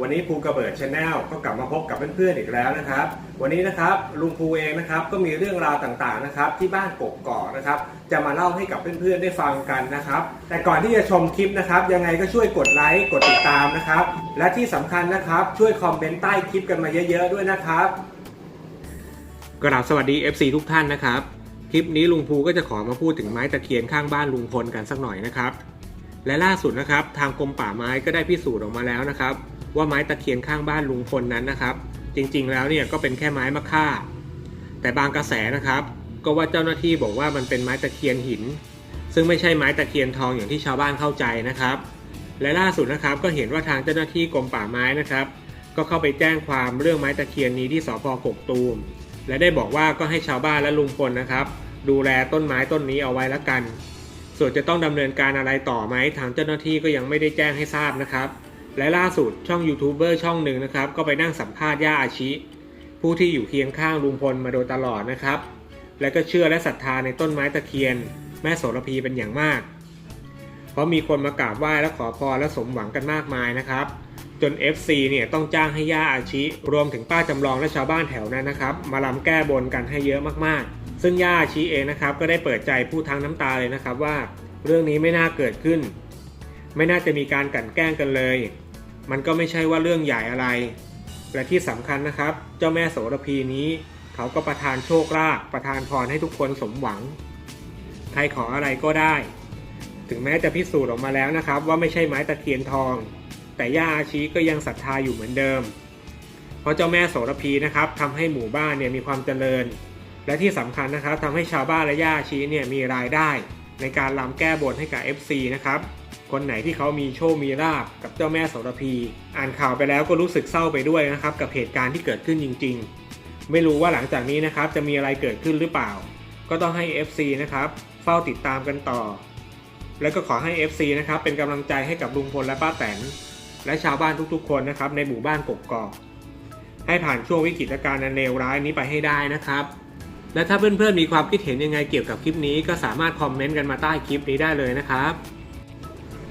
วันนี้ภูกระเบิดชาแนลก็กลับมาพบกับเพื่อนๆอีกแล้วนะครับ วันนี้นะครับลุงภูเองนะครับก็มีเรื่องราวต่างๆนะครับที่บ้านกกอกนะครับ จะมาเล่าให้กับเพื่อนๆได้ฟังกันนะครับ แต่ก่อนที่จะชมคลิปนะครับยังไงก็ช่วยกดไลค์กดติดตามนะครับ และที่สำคัญนะครับช่วยคอมเมนต์ใต้คลิปกันมาเยอะๆด้วยนะครับกราบสวัสดี FC ทุกท่านนะครับ คลิปนี้ลุงภูก็จะขอมาพูดถึงไม้ตะเคียนข้างบ้านลุงพลกันสักหน่อยนะครับ และล่าสุดนะครับทางกรมป่าไม้ก็ได้พิสูจน์ออกมาแล้วนะครับ ว่าไม้ตะเคียนข้างบ้านลุงพลนั้นนะครับ จริงๆแล้วเนี่ยก็เป็นแค่ไม้มะค่า แต่บางกระแสนะครับ ก็ว่าเจ้าหน้าที่บอกว่ามันเป็นไม้ตะเคียนหิน ซึ่งไม่ใช่ไม้ตะเคียนทองอย่างที่ชาวบ้านเข้าใจนะครับ และล่าสุดนะครับก็เห็นว่าทางเจ้าหน้าที่กรมป่าไม้นะครับ ก็เข้าไปแจ้งความเรื่องไม้ตะเคียนนี้ที่สพกกตูม และได้บอกว่าก็ให้ชาวบ้านและลุงพลนะครับ ดูแลต้นไม้ต้นนี้เอาไว้ละกัน ส่วนจะต้องดำเนินการอะไรต่อไหมทางเจ้าหน้าที่ก็ยังไม่ได้แจ้งให้ทราบนะครับ และล่าสุดช่องยูทูบเบอร์ช่องหนึ่งนะครับ ก็ไปนั่งสัมภาษณ์ย่าอาชิ ผู้ที่อยู่เคียงข้างลุงพลมาโดยตลอดนะครับ และก็เชื่อและศรัทธาในต้นไม้ตะเคียน แม่โสระพีเป็นอย่างมาก เพราะมีคนมากราบไหว้และขอพรและสมหวังกันมากมายนะครับ จน FC เนี่ยต้องจ้างให้ย่าอาชิ รวมถึงป้าจำลองและชาวบ้านแถวนั้นนะครับ มาลำแก้บนกันให้เยอะมากๆ ซึ่งย่าอาชิเองนะครับก็ได้เปิดใจพูดทั้งน้ำตาเลยนะครับว่า เรื่องนี้ไม่น่าเกิดขึ้น ไม่น่าจะมีการกลั่นแกล้งกันเลย มันก็ไม่ใช่ว่าเรื่องใหญ่อะไร และที่สำคัญนะครับ เจ้าแม่โสระพีนี้ เขาก็ประทานโชคลาภประทานพรให้ทุกคนสมหวัง ใครขออะไรก็ได้ ถึงแม้จะพิสูจน์ออกมาแล้วนะครับ ว่าไม่ใช่ไม้ตะเคียนทอง แต่ย่าอาชีก็ยังศรัทธาอยู่เหมือนเดิม เพราะเจ้าแม่โสระพีนะครับทำให้หมู่บ้านเนี่ยมีความเจริญ และที่สำคัญนะครับทำให้ชาวบ้านและย่าอาชีเนี่ยมีรายได้ ในการรำแก้บนให้กับ FC นะครับ คนไหนที่เขามีโชคมีลาบกับเจ้าแม่โสระพี อ่านข่าวไปแล้วก็รู้สึกเศร้าไปด้วยนะครับ กับเหตุการณ์ที่เกิดขึ้นจริง ๆ ไม่รู้ว่าหลังจากนี้นะครับจะมีอะไรเกิดขึ้นหรือเปล่า ก็ต้องให้ FC นะครับเฝ้าติดตามกันต่อ แล้วก็ขอให้ FC นะครับเป็นกำลังใจให้กับลุงพลและป้าแตนและชาวบ้านทุกๆ คนนะครับในหมู่บ้านกกอกให้ผ่านช่วงวิกฤตการณ์อันเลวร้ายนี้ไปให้ได้นะครับ และถ้าเพื่อนๆมีความคิดเห็นยังไงเกี่ยวกับคลิปนี้ก็สามารถคอมเมนต์กันมาใต้คลิปนี้ได้เลยนะครับ